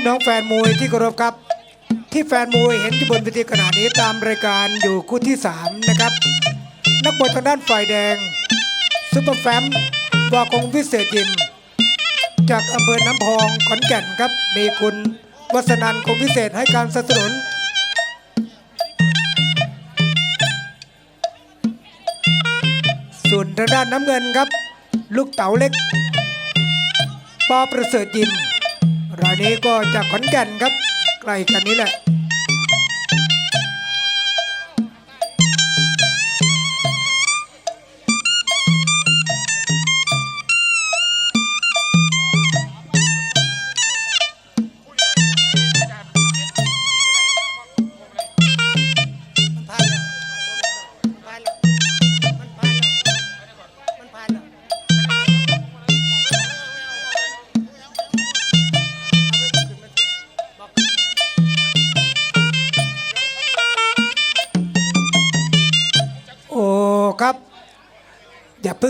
พี่น้องแฟนมวยที่เคารพครับ ที่แฟนมวยเห็นที่บนเวทีขณะนี้ตามรายการอยู่คู่ที่ 3 นะครับ นักบอลทางด้านฝ่ายแดงซุปเปอร์แฟมวากงวิเศษยิม จากอำเภอน้ำพองขอนแก่นครับ มีคุณวัฒนันคงวิเศษให้การสนับสนุนส่วนทางด้านน้ำเงินครับ ลูกเต๋าเล็ก ปอประเสริฐยิมายนี้ก็จากขอนแก่นครับ ใกล้กันนี้แหละ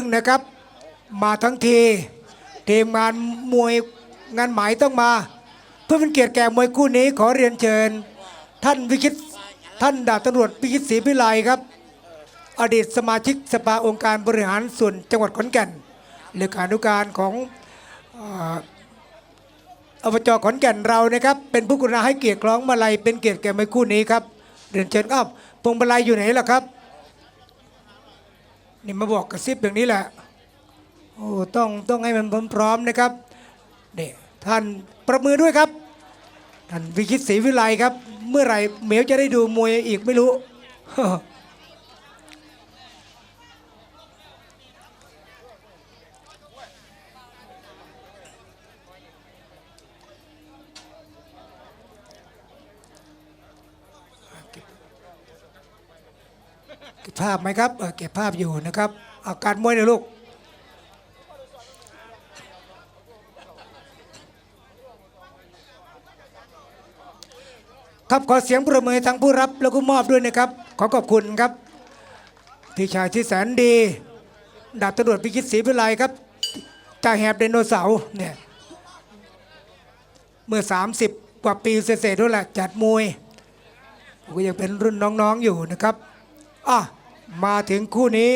งนะครับ มาทั้งทีทีมงานมวยงานหมายต้องมา เพื่อเป็นเกียรติแก่มวยคู่นี้ขอเรียนเชิญ ท่านวิชิตท่านดาบตำรวจวิชิตศรีพิไลครับ อดีตสมาชิกสภาองค์การบริหารส่วนจังหวัดขอนแก่นเลขานุการของเอ่ออบจขอนแก่นเรานะครับ เป็นผู้กรุณาให้เกียรติคล้องมาลัยเป็นเกียรติแก่มวยคู่นี้ครับเรียนเชิญครับพวงมาลัยอยู่ไหนล่ะครับ นี่มาบอกกระซิบอย่างนี้แหละโอ้ต้องต้องให้มันพร้อมๆนะครับนี่ท่านประมือด้วยครับท่านวิคิตศรีวิไลครับ เมื่อไหร่เหมียวจะได้ดูมวยอีกไม่รู้ ภาพไหมครับเก็บภาพอยู่นะครับอาการมวยนะลูกครับขอเสียงประเมินทั้งผู้รับแล้วก็มอบด้วยนะครับ ขอขอบคุณครับพี่ชายที่แสนดีดาบตำรวจพิชิตศรีพิไลครับจ่าแหบไดโนเสาร์เนี่ยเมื่อ 30 กว่าปีเศษๆด้วยแหละจัดมวยก็ยังเป็นรุ่นน้องๆอยู่นะครับ อะ มาถึงคู่นี้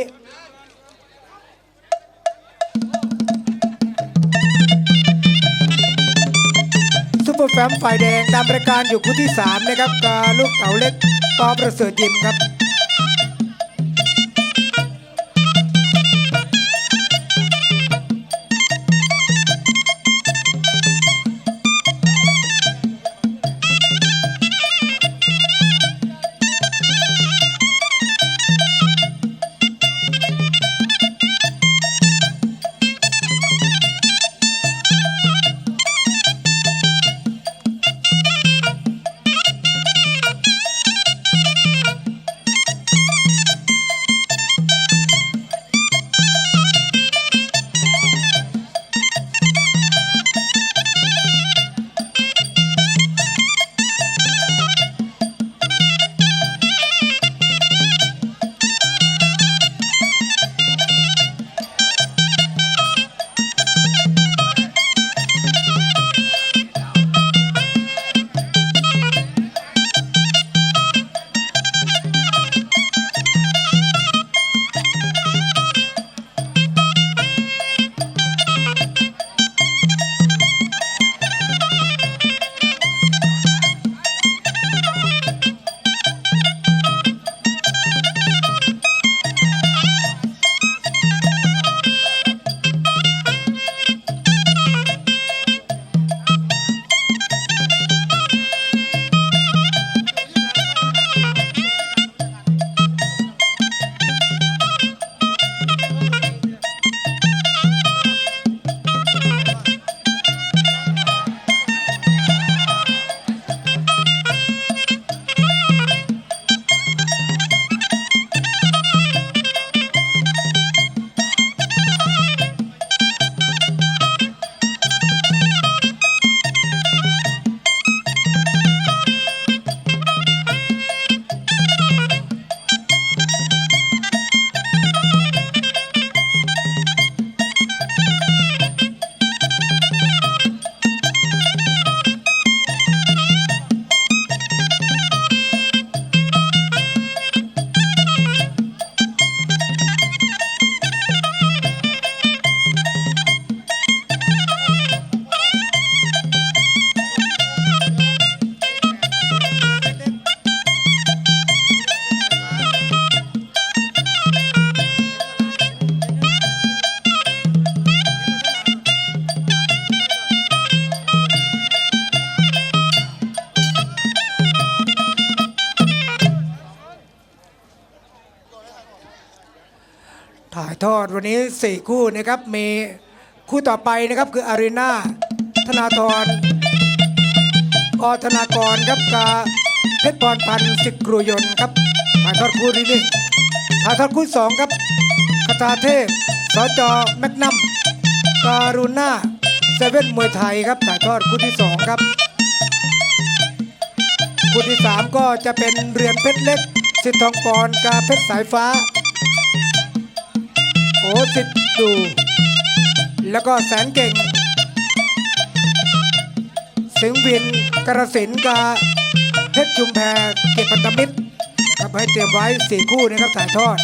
ซุปเปอร์แฟมฝ่ายแดงตามรายการอยู่คู่ที่ 3 นะครับกาลูกเต๋าเล็กปอประเสริฐยิมครับ นนี้สี่คู่นะครับ มีคู่ต่อไปนะครับคืออารีนาธนาธรอธนากรครับกาเพชรพรพันธ์สิกครูยนครับถ่ายทอดคู่ที่หนึ่งถ่ายทอดคู่สองครับคาถาเทพสจแมกนัมการุณาเซเว่นมวยไทยครับถ่ายทอดคู่ที่สองครับคู่ที่สามก็จะเป็นเรือนเพชรเล็กสิทธิ์ทองปอนกาเพชรสายฟ้า โอ้สิทธิ์ดู แล้วก็แสนเก่ง สิงห์วินกระสินกาเพชรชุมแพเก็บปันตมิตรนะครับให้เตรียมไว้สี่คู่นะครับถ่ายทอด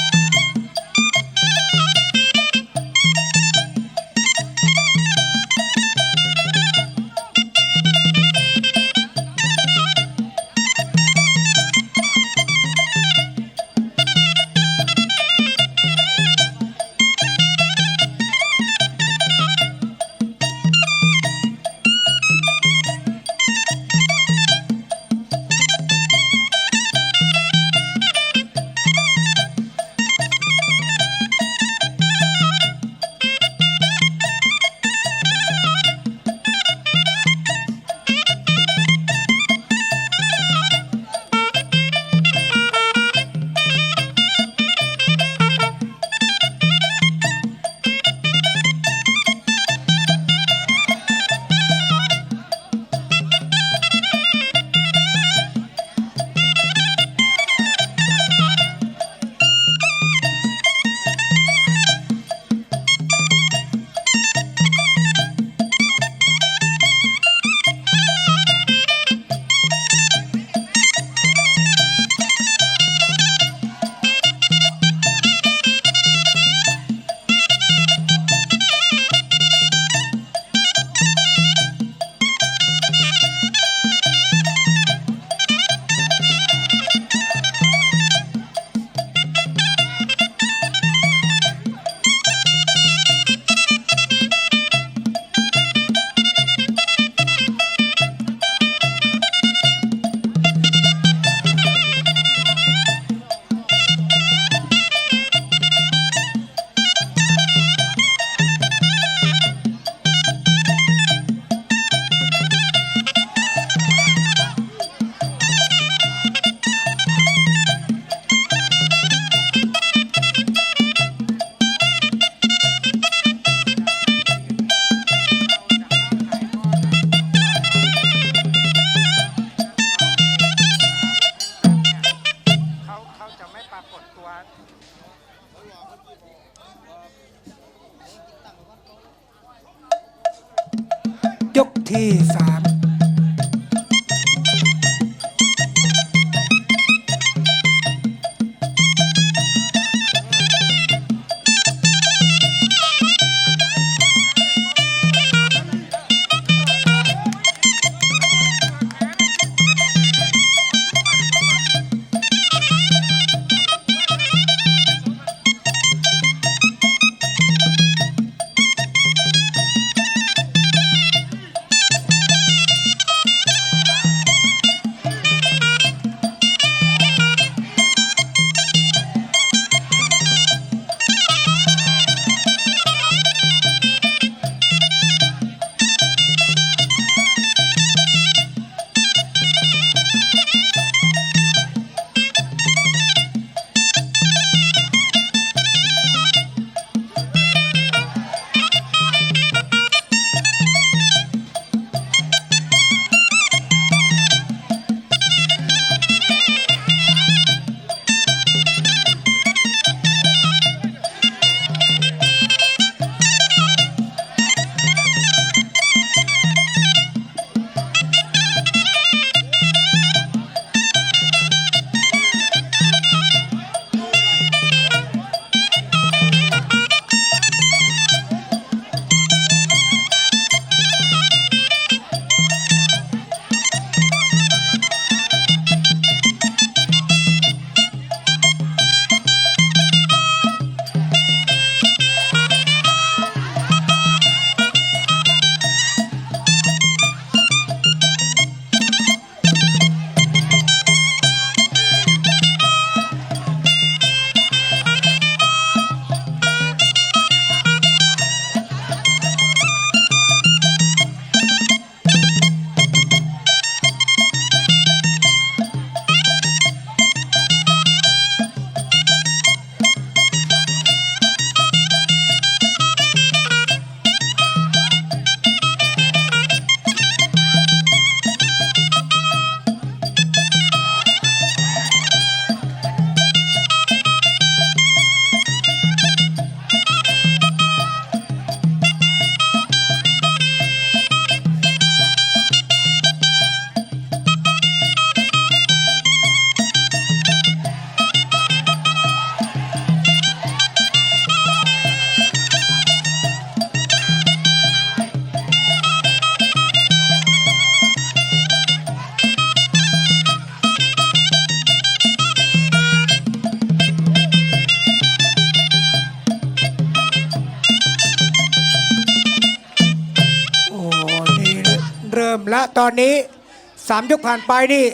เริ่มและตอนนี้ 3 ยกผ่านไปนี่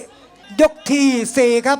ยกที่ 4 ครับ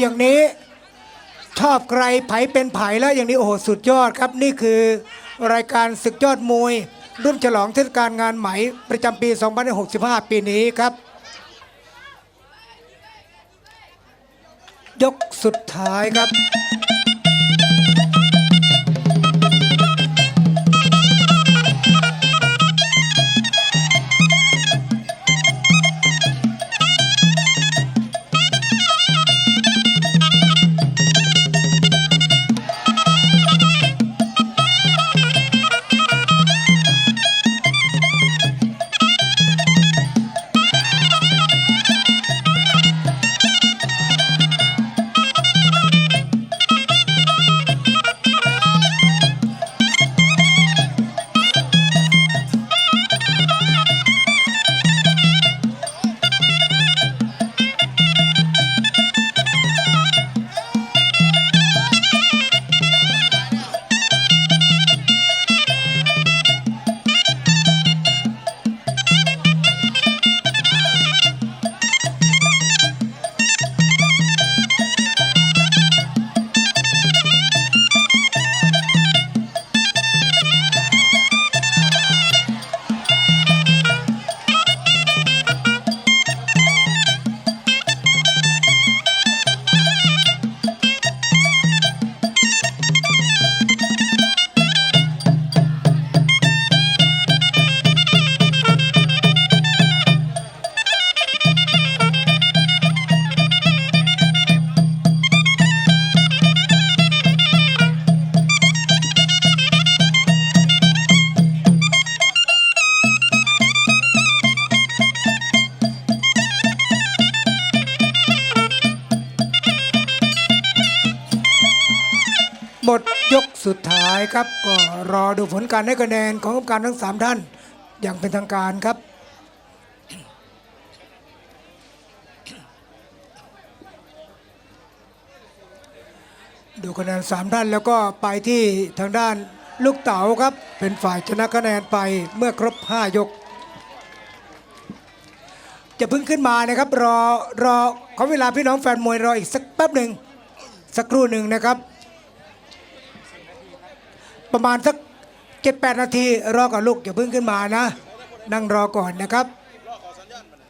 อย่างนี้ชอบใครไผเป็นไผแล้วอย่างนี้โอ้โหสุดยอดครับ นี่คือรายการศึกยอดมวยรุ่นฉลองเทศกาลงานไหมประจำปี 2565 ปีนี้ครับ ยกสุดท้ายครับ ครับ ก็รอดูผลการให้คะแนนของกรรมการทั้ง 3 ท่าน อย่างเป็นทางการครับดูคะแนนสามท่านแล้วก็ไปที่ทางด้านลูกเต๋าครับ เป็นฝ่ายชนะคะแนนไปเมื่อครบ 5 ยก จะพิ่งขึ้นมานะครับ รอรอขอเวลาพี่น้องแฟนมวยรออีกสักแป๊บหนึ่งสักครู่หนึ่งนะครับ ประมาณสักเจ็ดแปดนาทีรอก่อนลูกอย่าเพิ่งขึ้นมานะ นั่งรอก่อนนะครับ